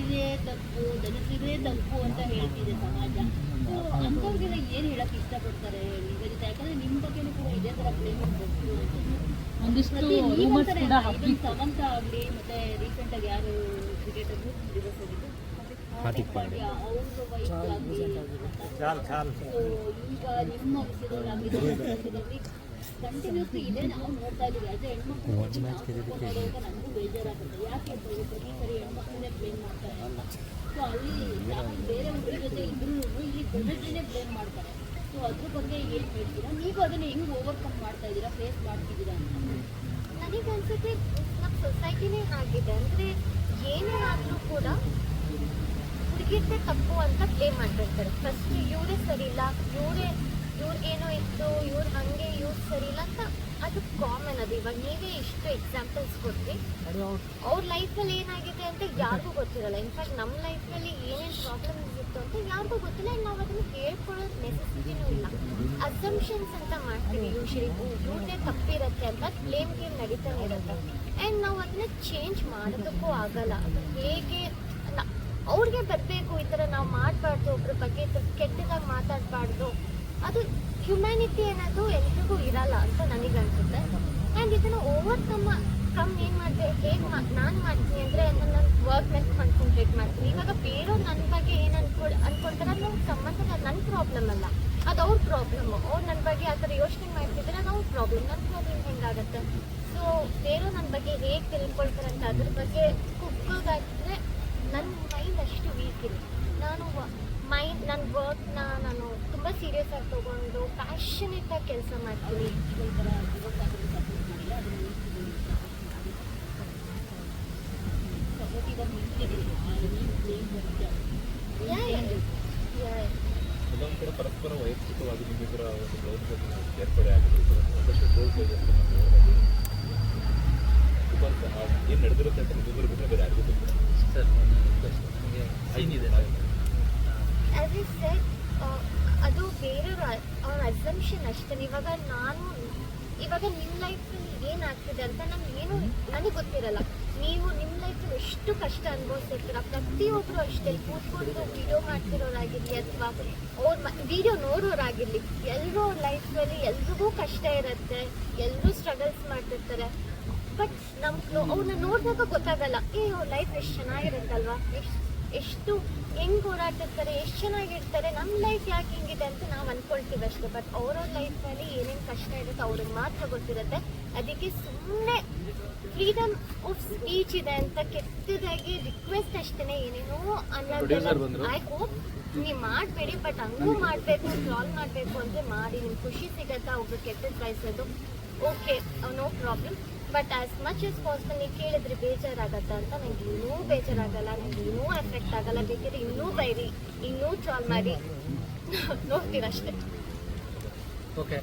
ದಲಿತರಿಗೆ ತಪ್ಪು ದಲಿತರಿಗೆ ತಪ್ಪು ಅಂತ ಹೇಳ್ತಿದೆ ಸಮಾಜ. ಅಂಥವ್ರಿಗೆಲ್ಲ ಏನು ಹೇಳಕ್ ಇಷ್ಟಪಡ್ತಾರೆ ನಿಗದಿತ ಯಾಕಂದ್ರೆ ನಿಮ್ಮ ಬಗ್ಗೆನೂ ಕೂಡ ಇದೇ ತರ ಬ್ಲೇಮ್ ಬರ್ತು ಕೂಡ ಸಮಂತ ಮತ್ತೆ ರೀಸೆಂಟ್ ಆಗಿ ಯಾರು ಕ್ರಿಕೆಟರ್ಗೂ ಡಿವೋರ್ಸ್ ಆಗಿದ್ದು? ಹಾರ್ದಿಕ್ ಪಾಂಡ್ಯ ಈಗ ನಿಮ್ಮ ವಿಷಯದಲ್ಲಿ ಕಂಟಿನ್ಯೂಸ್ಲಿ ಇದೆ ನಾವು ನೋಡ್ತಾ ಇದ್ದೀವಿ ಅದೇ ಹೆಣ್ಮಕ್ಳು ನೋಡುವಾಗ ಬೇಜಾರಾಗುತ್ತೆ ಯಾಕೆ ಅಂತ ಹೇಳಿ ಪ್ರತಿ ಸರಿ ಹೆಣ್ಮಕ್ಳನ್ನೇ ಬ್ಲೇಮ್ ಮಾಡ್ತಾರೆ ಸೊ ಅಲ್ಲಿ ನಾವು ಬೇರೆ ಹುಡುಗರ ಜೊತೆ ಇದ್ರೂ ಇಲ್ಲಿ ಗಂಡನೇ ಬ್ಲೇಮ್ ಮಾಡ್ತಾರೆ ಸೊ ಅದ್ರ ಬಗ್ಗೆ ಏನು ಹೇಳ್ತೀರಾ ನೀವು ಅದನ್ನ ಹೆಂಗ್ ಓವರ್ಕಮ್ ಮಾಡ್ತಾ ಇದ್ದೀರಾ ಫೇಸ್ ಮಾಡ್ತಿದ್ದೀರಾ ಅಂತ ನನಗೆ ಅನ್ಸುತ್ತೆ ನಮ್ಮ ಸೊಸೈಟಿನೇ ಆಗಿದೆ ಅಂದರೆ ಏನೇ ಆದರೂ ಕೂಡ ಹುಡುಗಿರ್ದೆ ತಪ್ಪು ಅಂತ ಪ್ಲೇ ಮಾಡ್ತಿರ್ತಾರೆ ಫಸ್ಟ್ ಇವರೇ ಸರಿ ಇಲ್ಲ ಇವರೇ ಇವ್ರಿಗೇನೋ ಇತ್ತು ಇವ್ರು ಹಾಗೆ ಇವ್ರು ಸರಿ ಇಲ್ಲ ಅಂತ ಅದು ಕಾಮನ್ ಅದು. ಇವಾಗ ನೀವೇ ಇಷ್ಟು ಎಕ್ಸಾಂಪಲ್ಸ್ ಕೊಟ್ರಿ. ಅವ್ರ ಲೈಫಲ್ಲಿ ಏನಾಗಿದೆ ಅಂತ ಯಾರಿಗೂ ಗೊತ್ತಿರಲ್ಲ. ಇನ್ಫ್ಯಾಕ್ಟ್ ನಮ್ಮ ಲೈಫಲ್ಲಿ ಏನೇನು ಪ್ರಾಬ್ಲಮ್ ಇತ್ತು ಅಂತ ಯಾರಿಗೂ ಗೊತ್ತಿಲ್ಲ. ನಾವು ಅದನ್ನು ಹೇಳ್ಕೊಳ್ಳೋದು ನೆಸೆಸಿಟಿನೂ ಇಲ್ಲ. ಅಸಂಪ್ಷನ್ಸ್ ಅಂತ ಮಾಡ್ತೀವಿ ಯೂಶಲಿ ಇವ್ರದೇ ತಪ್ಪಿರುತ್ತೆ ಅಂತ ಬ್ಲೇಮ್ ಗೇಮ್ ನಡೀತಾನೆ ಇರುತ್ತೆ. ಆ್ಯಂಡ್ ನಾವು ಅದನ್ನ ಚೇಂಜ್ ಮಾಡೋದಕ್ಕೂ ಆಗಲ್ಲ. ಅದು ಹೇಗೆ ಅವ್ರಿಗೆ ಬರಬೇಕು ಈ ಥರ ನಾವು ಮಾಡಬಾರ್ದು ಒಬ್ರ ಬಗ್ಗೆ ಈ ಥರ ಕೆಟ್ಟದಾಗಿ ಮಾತಾಡಬಾರ್ದು. ಅದು ಹ್ಯುಮ್ಯಾನಿಟಿ ಅನ್ನೋದು ಎಲ್ರಿಗೂ ಇರಲ್ಲ ಅಂತ ನನಗೆ ನನಗನ್ಸುತ್ತೆ ಆ್ಯಂಡ್ ಓವರ್ ಕಮ್ಮ ಕಮ್ ಏನು ಮಾಡಿದೆ ಹೇಗೆ ಮಾ ನಾನು ಮಾಡ್ತೀನಿ ಅಂದರೆ ನನ್ನ ವರ್ಕ್ ಮೇಲೆ ಕಾನ್ಸಂಟ್ರೇಟ್ ಮಾಡ್ತೀನಿ. ಇವಾಗ ಬೇರೆಯವ್ರು ನನ್ನ ಬಗ್ಗೆ ಏನು ಅನ್ಕೊಳ್ ಅನ್ಕೊಳ್ತಾರೆ ಅದು ಸಂಬಂಧ ನನ್ನ ಪ್ರಾಬ್ಲಮ್ ಅಲ್ಲ. ಅದು ಅವ್ರ ಪ್ರಾಬ್ಲಮ್ ಅವ್ರು ನನ್ನ ಬಗ್ಗೆ ಆ ಥರ ಯೋಚನೆ ಮಾಡ್ತಿದ್ರೆ ಅವ್ರ ಪ್ರಾಬ್ಲಮ್ ನನ್ನ ಪ್ರಾಬ್ಲಮ್ ಹೆಂಗಾಗತ್ತೆ? ಸೊ ಬೇರೆಯವ್ರು ನನ್ನ ಬಗ್ಗೆ ಹೇಗೆ ತಿಳ್ಕೊಳ್ತಾರೆ ಅಂತ ಅದ್ರ ಬಗ್ಗೆ ಕುಗ್ಗೋದಾದ್ರೆ ನನ್ನ ಮೈಂಡ್ ಅಷ್ಟು ವೀಕ್ ಇದೆ ನಾನು ಮೈಂಡ್ ನನ್ನ ವರ್ಕ್ನ ನಾನು ತುಂಬ ಸೀರಿಯಸ್ ಆಗಿ ತೊಗೊಂಡು ಪ್ಯಾಷನೇಟ್ ಆಗಿ ಕೆಲಸ ಮಾಡ್ತೀನಿ ಈ ಥರ ಡಿವೋರ್ಸ್ ಆಗಿದ್ದು ಸಪೋರ್ಟ್ ಮಾಡಿಲ್ಲ ಅದನ್ನ ಸಪೋರ್ಟ್ ಇವಾಗ ನಿಂತಿದೆ ನೀವು ಬ್ಲೇಮ್ ಬರುತ್ತೆ ಯಾ ಯಾ ಮಾಡ್ತೀವಿ ಕೆಲವೊಂದು ಕಡೆ ಪರಸ್ಪರ ವೈಯಕ್ತಿಕವಾಗಿ ನಿಮ್ಮಿಬ್ಬರ ಒಂದು ಗೌರವದಲ್ಲಿ ನಾವು ಸೇರ್ಪಡೆ ಒಂದಷ್ಟು ಅಂತ ನಾವು ನೋಡ್ಬೋದು ಏನು ನಡೆದಿರುತ್ತೆ ಅಂತ ನಿಮ್ಮಿಬ್ಬರು ಬಿಟ್ಟರೆ ಬೇರೆ ಯಾರಿಗೂ ಗೊತ್ತಿಲ್ಲ. ಸರ್ ನನಗೆ ಸೀನ್ ಇದೆ ಆಸ್ ಇ ಸೆಟ್ ಅದು ಬೇರೆಯವ್ರ ಅವ್ರ ಅಸಂಪ್ಷನ್ ಅಷ್ಟೇ. ಇವಾಗ ನಾನು ಇವಾಗ ನಿಮ್ಮ ಲೈಫಲ್ಲಿ ಏನಾಗ್ತಿದೆ ಅಂತ ನಮ್ಗೆ ಏನು ನನಗೆ ಗೊತ್ತಿರಲ್ಲ. ನೀವು ನಿಮ್ಮ ಲೈಫಲ್ಲಿ ಎಷ್ಟು ಕಷ್ಟ ಅನುಭವಿಸಿರ್ತೀರ? ಪ್ರತಿಯೊಬ್ಬರು ಅಷ್ಟೇ ಕೂತ್ಕೊಂಡು ವಿಡಿಯೋ ಮಾಡ್ತಿರೋರಾಗಿರಲಿ ಅಥವಾ ಅವ್ರ ವಿಡಿಯೋ ನೋಡೋರಾಗಿರಲಿ ಎಲ್ಲರೂ ಅವ್ರ ಲೈಫಲ್ಲಿ ಎಲ್ರಿಗೂ ಕಷ್ಟ ಇರುತ್ತೆ ಎಲ್ಲರೂ ಸ್ಟ್ರಗಲ್ಸ್ ಮಾಡ್ತಿರ್ತಾರೆ. ಬಟ್ ನಮ್ಮ ಅವ್ರನ್ನ ನೋಡಿದಾಗ ಗೊತ್ತಾಗಲ್ಲ ಏ ಅವ್ರ ಲೈಫ್ ಎಷ್ಟು ಚೆನ್ನಾಗಿರುತ್ತಲ್ವಾ? ಎಷ್ಟು ಎಷ್ಟು ಹೆಂಗ್ ಓಡಾಡ್ತಿರ್ತಾರೆ ಎಷ್ಟು ಚೆನ್ನಾಗಿರ್ತಾರೆ? ನಮ್ಮ ಲೈಫ್ ಯಾಕೆ ಹೆಂಗಿದೆ? ಅಂತ ನಾವು ಅನ್ಕೊಳ್ತೀವಿ ಅಷ್ಟೇ. ಬಟ್ ಲೈಫ್ ಲೈಫಲ್ಲಿ ಏನೇನು ಕಷ್ಟ ಇರುತ್ತೆ ಅವ್ರಿಗೆ ಮಾತ್ರ ಗೊತ್ತಿರುತ್ತೆ. ಅದಕ್ಕೆ ಸುಮ್ಮನೆ ಫ್ರೀಡಮ್ ಆಫ್ ಸ್ಪೀಚ್ ಇದೆ ಅಂತ ಕೆಟ್ಟದಾಗಿ ರಿಕ್ವೆಸ್ಟ್ ಅಷ್ಟೇ ಏನೇನೋ ಅನ್ನೋದು ಐ ಹೋಪ್ ನೀವು ಮಾಡಬೇಡಿ ಬಟ್ ಹಂಗೂ ಮಾಡಬೇಕು ಸಾಲ್ವ್ ಮಾಡಬೇಕು ಅಂತ ಮಾಡಿ ನಿಮ್ಗೆ ಖುಷಿ ಸಿಗತ್ತಾ ಒಬ್ರು ಕೆಟ್ಟದ್ದು ಬಯಸೋದು okay no problem but as much as possible ನೀವು ಕೇಳಿದ್ರೆ ಬೇಜಾರಾಗತ್ತಾ ಅಂತ ನಂಗೆ ಇನ್ನೂ ಬೇಜಾರಾಗಲ್ಲ ನಂಗೆ ಇನ್ನೂ ಎಫೆಕ್ಟ್ ಆಗಲ್ಲ. ಬೇಕಿದ್ರೆ ಇನ್ನೂ ಬೈರಿ ಇನ್ನೂ ಸಾಲ್ವ್ ಮಾಡಿ. ನೋಡ್ತೀರಷ್ಟೇ ಓಕೆ